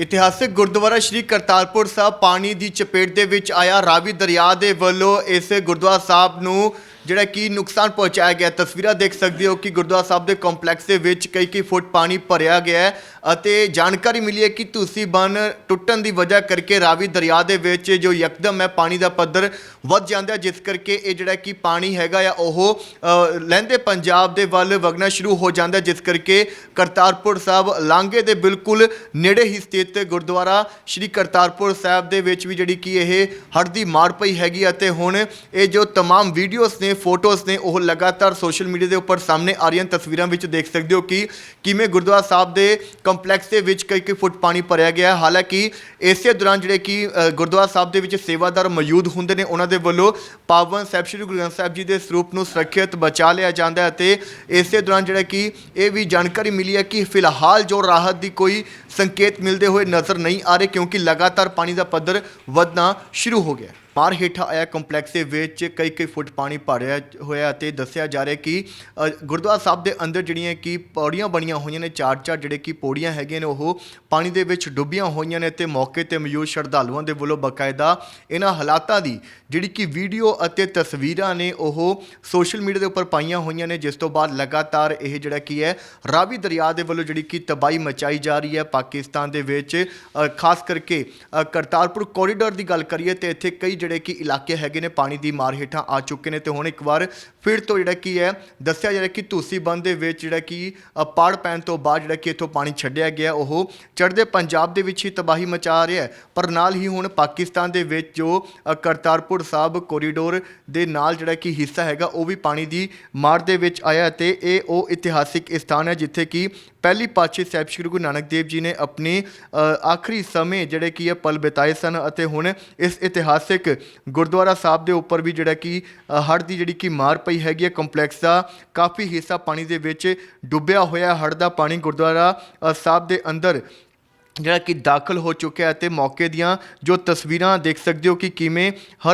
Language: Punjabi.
ਇਤਿਹਾਸਿਕ ਗੁਰਦੁਆਰਾ ਸ਼੍ਰੀ ਕਰਤਾਰਪੁਰ ਸਾਹਿਬ ਪਾਣੀ ਦੀ ਚਪੇਟ ਦੇ ਵਿੱਚ ਆਇਆ ਰਾਵੀ ਦਰਿਆ ਦੇ ਵੱਲੋਂ ਇਸ ਗੁਰਦੁਆਰਾ ਸਾਹਿਬ ਨੂੰ ਜਿਹੜਾ ਕਿ ਨੁਕਸਾਨ ਪਹੁੰਚਾਇਆ ਗਿਆ ਤਸਵੀਰਾਂ ਦੇਖ ਸਕਦੇ ਹੋ ਕਿ ਗੁਰਦੁਆਰਾ ਸਾਹਿਬ ਦੇ ਕੰਪਲੈਕਸ ਦੇ ਵਿੱਚ ਕਈ ਕਈ ਫੁੱਟ ਪਾਣੀ ਭਰਿਆ ਗਿਆ ਹੈ ਅਤੇ ਜਾਣਕਾਰੀ ਮਿਲੀ ਹੈ ਕਿ ਤੁਸੀਂ ਬੰਨ ਟੁੱਟਣ ਦੀ ਵਜ੍ਹਾ ਕਰਕੇ ਰਾਵੀ ਦਰਿਆ ਦੇ ਵਿੱਚ ਜੋ ਯਕਦਮ ਹੈ ਪਾਣੀ ਦਾ ਪੱਧਰ ਵੱਧ ਜਾਂਦਾ ਹੈ ਜਿਸ ਕਰਕੇ ਇਹ ਜਿਹੜਾ ਕਿ ਪਾਣੀ ਹੈਗਾ ਆ ਉਹ ਅ, ਲਹਿੰਦੇ ਪੰਜਾਬ ਦੇ ਵੱਲ ਵਗਣਾ ਸ਼ੁਰੂ ਹੋ ਜਾਂਦਾ ਹੈ, ਜਿਸ ਕਰਕੇ ਕਰਤਾਰਪੁਰ ਸਾਹਿਬ ਲਾਂਘੇ ਦੇ ਬਿਲਕੁਲ ਨੇੜੇ ਹੀ ਸਥਿਤ ਗੁਰਦੁਆਰਾ ਸ਼੍ਰੀ ਕਰਤਾਰਪੁਰ ਸਾਹਿਬ ਦੇ ਵਿੱਚ ਵੀ ਜਿਹੜੀ ਕਿ ਇਹ ਹੜ੍ਹ ਦੀ ਮਾਰ ਪਈ ਹੈਗੀ ਅਤੇ ਹੁਣ ਇਹ ਜੋ तमाम ਵੀਡੀਓਜ਼ ਨੇ ਫੋਟੋਜ਼ ਨੇ ਉਹ ਲਗਾਤਾਰ ਸੋਸ਼ਲ ਮੀਡੀਆ ਦੇ ਉੱਪਰ ਸਾਹਮਣੇ ਆ ਰਹੀਆਂ ਤਸਵੀਰਾਂ ਵਿੱਚ ਦੇਖ ਸਕਦੇ ਹੋ ਕਿ ਕਿਵੇਂ ਗੁਰਦੁਆਰਾ ਸਾਹਿਬ ਦੇ ਕੰਪਲੈਕਸ ਦੇ ਵਿੱਚ ਕਈ ਕਈ ਫੁੱਟ ਪਾਣੀ ਭਰਿਆ ਗਿਆ ਹੈ। ਹਾਲਾਂਕਿ ਇਸੇ ਦੌਰਾਨ ਜਿਹੜੇ ਕਿ ਗੁਰਦੁਆਰਾ ਸਾਹਿਬ ਦੇ ਵਿੱਚ ਸੇਵਾਦਾਰ ਮੌਜੂਦ ਹੁੰਦੇ ਨੇ, ਉਹਨਾਂ ਦੇ ਵੱਲੋਂ ਪਾਵਨ ਸਾਹਿਬ, ਸ੍ਰੀ ਗੁਰੂ ਗ੍ਰੰਥ ਸਾਹਿਬ ਜੀ ਦੇ ਸਰੂਪ ਨੂੰ ਸੁਰੱਖਿਅਤ ਬਚਾ ਲਿਆ ਜਾਂਦਾ ਹੈ ਅਤੇ ਇਸੇ ਦੌਰਾਨ ਜਿਹੜਾ ਕਿ ਇਹ ਵੀ ਜਾਣਕਾਰੀ ਮਿਲੀ ਹੈ ਕਿ ਫਿਲਹਾਲ ਜੋ ਰਾਹਤ ਦੀ ਕੋਈ ਸੰਕੇਤ ਮਿਲਦੇ ਹੋਏ ਨਜ਼ਰ ਨਹੀਂ ਆ ਰਹੇ ਕਿਉਂਕਿ ਲਗਾਤਾਰ ਪਾਣੀ ਦਾ ਪੱਧਰ ਵਧਣਾ ਸ਼ੁਰੂ ਹੋ ਗਿਆ ਹੈ। ਪਾਰ ਹੇਠਾਂ ਆਇਆ ਕੰਪਲੈਕਸ ਦੇ ਵਿੱਚ ਕਈ ਕਈ ਫੁੱਟ ਪਾਣੀ ਭਰਿਆ ਹੋਇਆ ਅਤੇ ਦੱਸਿਆ ਜਾ ਰਿਹਾ ਕਿ ਗੁਰਦੁਆਰਾ ਸਾਹਿਬ ਦੇ ਅੰਦਰ ਜਿਹੜੀਆਂ ਕਿ ਪੌੜੀਆਂ ਬਣੀਆਂ ਹੋਈਆਂ ਨੇ, ਚਾਰ ਚਾਰ ਜਿਹੜੇ ਕਿ ਪੌੜੀਆਂ ਹੈਗੀਆਂ ਨੇ, ਉਹ ਪਾਣੀ ਦੇ ਵਿੱਚ ਡੁੱਬੀਆਂ ਹੋਈਆਂ ਨੇ ਤੇ ਮੌਕੇ ਤੇ ਮੌਜੂਦ ਸ਼ਰਧਾਲੂਆਂ ਦੇ ਵੱਲੋਂ ਬਕਾਇਦਾ ਇਹਨਾਂ ਹਾਲਾਤਾਂ ਦੀ ਜਿਹੜੀ ਕਿ ਵੀਡੀਓ ਅਤੇ ਤਸਵੀਰਾਂ ਨੇ ਉਹ ਸੋਸ਼ਲ ਮੀਡੀਆ ਦੇ ਉੱਪਰ ਪਾਈਆਂ ਹੋਈਆਂ ਨੇ, ਜਿਸ ਤੋਂ ਬਾਅਦ ਲਗਾਤਾਰ ਇਹ ਜਿਹੜਾ ਕੀ ਹੈ, ਰਾਵੀ ਦਰਿਆ ਦੇ ਵੱਲੋਂ ਜਿਹੜੀ ਕਿ ਤਬਾਹੀ ਮਚਾਈ ਜਾ ਰਹੀ ਹੈ ਪਾਕਿਸਤਾਨ ਦੇ ਵਿੱਚ ਖਾਸ ਕਰਕੇ ਕਰਤਾਰਪੁਰ ਕੋਰੀਡੋਰ ਦੀ ਗੱਲ ਕਰੀਏ ਤੇ ਇੱਥੇ ਕਈ ਜਿਹੜੇ ਕਿ ਇਲਾਕੇ ਹੈਗੇ ਨੇ, ਪਾਣੀ ਦੀ ਮਾਰ ਹੇਠਾਂ ਆ ਚੁੱਕੇ ਨੇ ਤੇ ਹੁਣ ਇੱਕ ਵਾਰ ਫਿਰ ਤੋਂ ਜਿਹੜਾ ਕੀ ਹੈ, ਦੱਸਿਆ ਜਾ ਰਿਹਾ ਕਿ ਧੂਸੀ ਬੰਦ ਦੇ ਵਿੱਚ ਜਿਹੜਾ ਕਿ ਪਾੜ ਪੈਣ ਤੋਂ ਬਾਅਦ ਜਿਹੜਾ ਕਿ ਇੱਥੋਂ ਪਾਣੀ ਛੱਡਿਆ ਗਿਆ। ਉਹ ਚੜ੍ਹਦੇ ਪੰਜਾਬ ਦੇ ਵਿੱਚ ਹੀ ਤਬਾਹੀ ਮਚਾ ਰਿਹਾ ਹੈ। ਪਰ ਨਾਲ ਹੀ ਹੁਣ ਪਾਕਿਸਤਾਨ ਦੇ ਵਿੱਚ ਜੋ ਕਰਤਾਰਪੁਰ ਸਾਹਿਬ ਕੋਰੀਡੋਰ ਦੇ ਨਾਲ ਜਿਹੜਾ ਕਿ ਹਿੱਸਾ ਹੈਗਾ, ਉਹ ਵੀ ਪਾਣੀ ਦੀ ਮਾਰ ਦੇ ਵਿੱਚ ਆਇਆ ਤੇ ਇਹ ਉਹ ਇਤਿਹਾਸਿਕ ਸਥਾਨ ਹੈ ਜਿੱਥੇ ਕਿ ਪਹਿਲੀ ਪਾਤਸ਼ਾਹੀ ਸਾਹਿਬ ਸ਼੍ਰੀ ਗੁਰੂ ਨਾਨਕ ਦੇਵ ਜੀ ਨੇ ਆਪਣੇ ਆਖਰੀ ਸਮੇਂ ਜਿਹੜੇ ਕੀ ਹੈ ਪਲ ਬਿਤਾਏ ਸਨ ਅਤੇ ਹੁਣ ਇਸ ਇਤਿਹਾਸਿਕ ਗੁਰਦੁਆਰਾ ਸਾਹਿਬ ਦੇ ਉੱਪਰ ਵੀ ਜਿਹੜਾ ਕਿ ਅ, ਹੜ੍ਹ ਦੀ ਜਿਹੜੀ ਕਿ ਮਾਰ ਪਈ ਹੈਗੀ ਹੈ ਕੰਪਲੈਕਸ ਦਾ ਕਾਫੀ ਹਿੱਸਾ ਪਾਣੀ ਦੇ ਵਿੱਚ ਡੁੱਬਿਆ ਹੋਇਆ ਹੜ੍ਹ ਦਾ ਪਾਣੀ ਗੁਰਦੁਆਰਾ ਸਾਹਿਬ ਦੇ ਅੰਦਰ ਜਿਹੜਾ ਕਿ ਦਾਖਲ ਹੋ ਚੁੱਕਿਆ ਹੈ ਤੇ ਮੌਕੇ ਦੀਆਂ ਜੋ ਤਸਵੀਰਾਂ ਦੇਖ ਸਕਦੇ ਹੋ ਕਿ ਕਿਵੇਂ ਹਰ